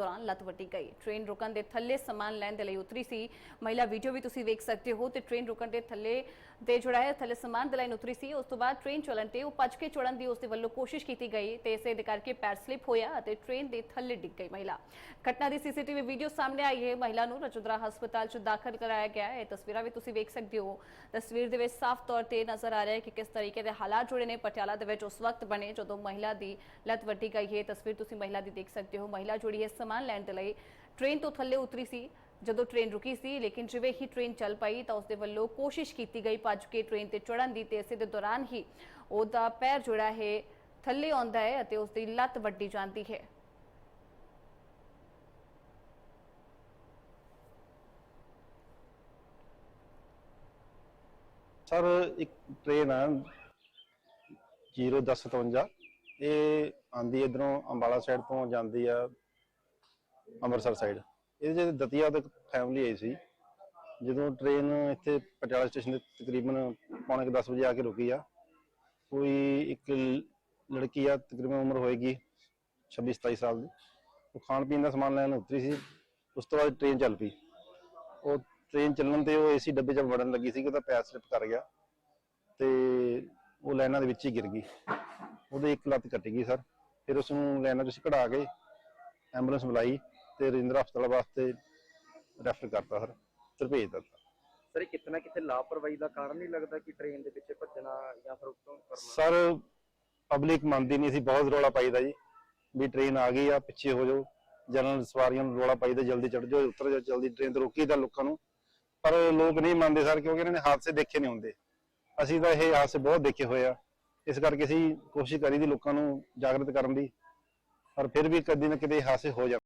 ਦੌਰਾਨ ਲੱਤ ਵੱਟੀ ਗਈ। ਟ੍ਰੇਨ ਰੁਕਣ ਦੇ ਥੱਲੇ ਸਮਾਨ ਲੈਣ ਦੇ ਲਈ ਉਤਰੀ ਸੀ। ਮਹਿਲਾ ਵੀਡੀਓ ਵੀ ਤੁਸੀਂ ਵੇਖ ਸਕਦੇ ਹੋ ਤੇ ਟ੍ਰੇਨ ਰੁਕਣ ਦੇ ਥੱਲੇ ਦੇ ਜਿਹੜਾ ਹੈ, ਥੱਲੇ ਸਮਾਨ ਦੇ ਲੈਣ ਉਤਰੀ ਸੀ। ਉਸ ਤੋਂ ਬਾਅਦ ਟ੍ਰੇਨ ਚੱਲਣ ਤੇ ਉਹ ਭੱਜ ਕੇ ਚੜਨ ਦੀ ਉਸ ਦੇ ਵੱਲੋਂ ਕੋਸ਼ਿਸ਼ ਕੀਤੀ ਗਈ ਤੇ ਇਸੇ ਦੇ ਕਰਕੇ ਪੈਰ ਸਲਿਪ ਹੋਇਆ ਅਤੇ ਟ੍ਰੇਨ ਦੇ ਥੱਲੇ ਡਿੱਗ ਗਈ ਮਹਿਲਾ। ਘਟਨਾ ਦੀ ਸੀਸੀਟੀਵੀ ਵੀਡੀਓ ਸਾਹਮਣੇ ਆਈ ਹੈ। ਮਹਿਲਾ ਨੂੰ ਰਜਿੰਦਰਾ ਹਸਪਤਾਲ 'ਚ ਦਾਖਲ ਕਰਾਇਆ ਗਿਆ ਹੈ। ਇਹ ਤਸਵੀਰਾਂ ਵੀ ਤੁਸੀਂ ਵੇਖ ਸਕਦੇ ਹੋ। ਤਸਵੀਰ ਦੇ ਵਿੱਚ ਸਾਫ਼ ਤੌਰ ਤੇ ਨਜ਼ਰ ਆ ਰਿਹਾ ਹੈ ਕਿ ਕਿਸ ਤਰੀਕੇ ਦੇ ਹਾਲਾਤ ਜੁੜੇ ਨੇ। ਪਟਿਆਲਾ ਦੇ ਵਿੱਚ ਉਸ ਵਕਤ ਬਣੇ ਜਦੋਂ ਮਹਿਲਾ ਦੀ ਲੱਤ ਵੱਟੀ ਗਈ ਹੈ। ਤਸਵੀਰ ਤੁਸੀਂ ਮਹਿਲਾ ਦੀ ਦੇਖ ਸਕਦੇ ਹੋ। ਮਹਿਲਾ ਜੁੜੀ ਹੈ ਸਮਾਨ ਲੈਣ ਦੇ ਲਈ ਟ੍ਰੇਨ ਤੋਂ ਥੱਲੇ ਉਤਰੀ ਸੀ। ਜਦੋਂ ਟ੍ਰੇਨ ਰੁਕੀ ਸੀ, ਲੇਕਿਨ ਜਿਵੇਂ ਹੀ ਟ੍ਰੇਨ ਚੱਲ ਪਈ ਤਾਂ ਉਸ ਵੱਲੋਂ ਕੋਸ਼ਿਸ਼ ਕੀਤੀ ਗਈ ਭੱਜ ਕੇ ਟ੍ਰੇਨ ਤੇ ਚੜਨ ਦੀ ਤੇ ਇਸੇ ਦੇ ਦੌਰਾਨ ਹੀ ਉਹਦਾ ਪੈਰ ਜਿਹੜਾ ਹੈ, ਥੱਲੇ ਆਉਂਦਾ ਹੈ ਅਤੇ ਉਸ ਲੱਤ ਵੱਡੀ ਜਾਂਦੀ ਹੈ। ਸਰ, ਇੱਕ ਟ੍ਰੇਨ ਆ 01057 ਇਹ ਆਂਦੀ ਇਧਰੋਂ ਅੰਬਾਲਾ ਸਾਈਡ ਤੋਂ ਜਾਂਦੀ ਆ। ਅੰਮ੍ਰਿਤਸਰ ਸਾਈਡ ਇਹਦੇ ਚ ਦਤੀਆ ਤੋਂ ਫੈਮਿਲੀ ਆਈ ਸੀ। ਜਦੋਂ ਟ੍ਰੇਨ ਇੱਥੇ ਪਟਿਆਲਾ ਸਟੇਸ਼ਨ ਤੇ ਤਕਰੀਬਨ ਪੌਣੇ ਕੁ 10 ਵਜੇ ਆ ਕੇ ਰੁਕੀ ਆ। ਕੋਈ ਇੱਕ ਲੜਕੀ ਆ, ਤਕਰੀਬਨ ਉਮਰ ਹੋਏਗੀ 26 27 ਸਾਲ ਦੀ। ਉਹ ਖਾਣ ਪੀਣ ਦਾ ਸਮਾਨ ਲੈਣ ਉਤਰੀ ਸੀ। ਉਸ ਤੋਂ ਬਾਅਦ ਟ੍ਰੇਨ ਚੱਲ ਪਈ। ਉਹ ਟ੍ਰੇਨ ਚੱਲਣ ਤੇ ਉਹ ਏਸੀ ਡੱਬੇ 'ਚ ਵੜਨ ਲੱਗੀ ਸੀ ਕਿ ਉਹਦਾ ਪੈਰ ਸਲਿਪ ਕਰ ਗਿਆ। ਤੇ ਉਹ ਲਾਈਨਾਂ ਦੇ ਵਿੱਚ ਹੀ ਗਿਰ ਗਈ। ਉਹਦੇ ਇੱਕ ਲੱਤ ਕੱਟੀ ਗਈ, ਸਰ। ਫਿਰ ਉਸ ਨੂੰ ਲਾਈਨਾਂ 'ਚੋਂ ਅਸੀਂ ਕਢਾ ਕੇ ਐਂਬੂਲੈਂਸ ਬੁਲਾਈ। ਤੇ ਰਜਿੰਦਰਾ ਹਸਪਤਾਲ ਵਾਸਤੇ ਰੈਫਰ ਕਰਤਾ ਸਰ ਫਿਰ ਭੇਜ ਦਿੱਤਾ। ਸਰ ਇਹ ਕਿਤੇ ਲਾਪਰਵਾਹੀ ਦਾ ਕਾਰਨ ਨਹੀਂ ਲੱਗਦਾ ਕਿ ਟ੍ਰੇਨ ਦੇ ਪਿੱਛੇ ਭੱਜਣਾ ਜਾਂ ਫਿਰ ਉੱਤੋਂ ਕਰਨਾ ਸਰ ਪਬਲਿਕ ਮੰਨਦੀ ਨਹੀਂ ਸੀ ਬਹੁਤ ਰੌਲਾ ਪਾਈਦਾ ਜੀ ਵੀ ਟ੍ਰੇਨ ਆ ਗਈ ਆ ਪਿੱਛੇ ਹੋ ਜਾਓ। ਜਨਰਲ ਸਵਾਰੀਆਂ ਨੂੰ ਰੌਲਾ ਪਾਈਦਾ ਜਲਦੀ ਚੜ ਜਾਓ ਉਤਰ ਜਾਓ ਜਲਦੀ ਟ੍ਰੇਨ ਤੇ ਰੋਕੀ ਤਾਂ ਲੋਕਾਂ ਨੂੰ। ਪਰ ਲੋਕ ਨਹੀਂ ਮੰਨਦੇ ਸਰ ਕਿਉਂਕਿ ਇਹਨਾਂ ਨੇ ਹਾਦਸੇ ਦੇਖੇ ਨਹੀਂ ਹੁੰਦੇ। ਅਸੀਂ ਤਾਂ ਇਹ ਹਾਦਸੇ ਬਹੁਤ ਦੇਖੇ ਹੋਏ ਆ। ਇਸ ਕਰਕੇ ਅਸੀਂ ਕੋਸ਼ਿਸ਼ ਕਰੀ ਦੀ ਲੋਕਾਂ ਨੂੰ ਜਾਗਰਤ ਕਰਨ ਦੀ ਪਰ ਫਿਰ ਵੀ ਕਦੀ ਨਾ ਕਿਤੇ ਹਾਦਸੇ ਹੋ ਜਾਂਦੇ।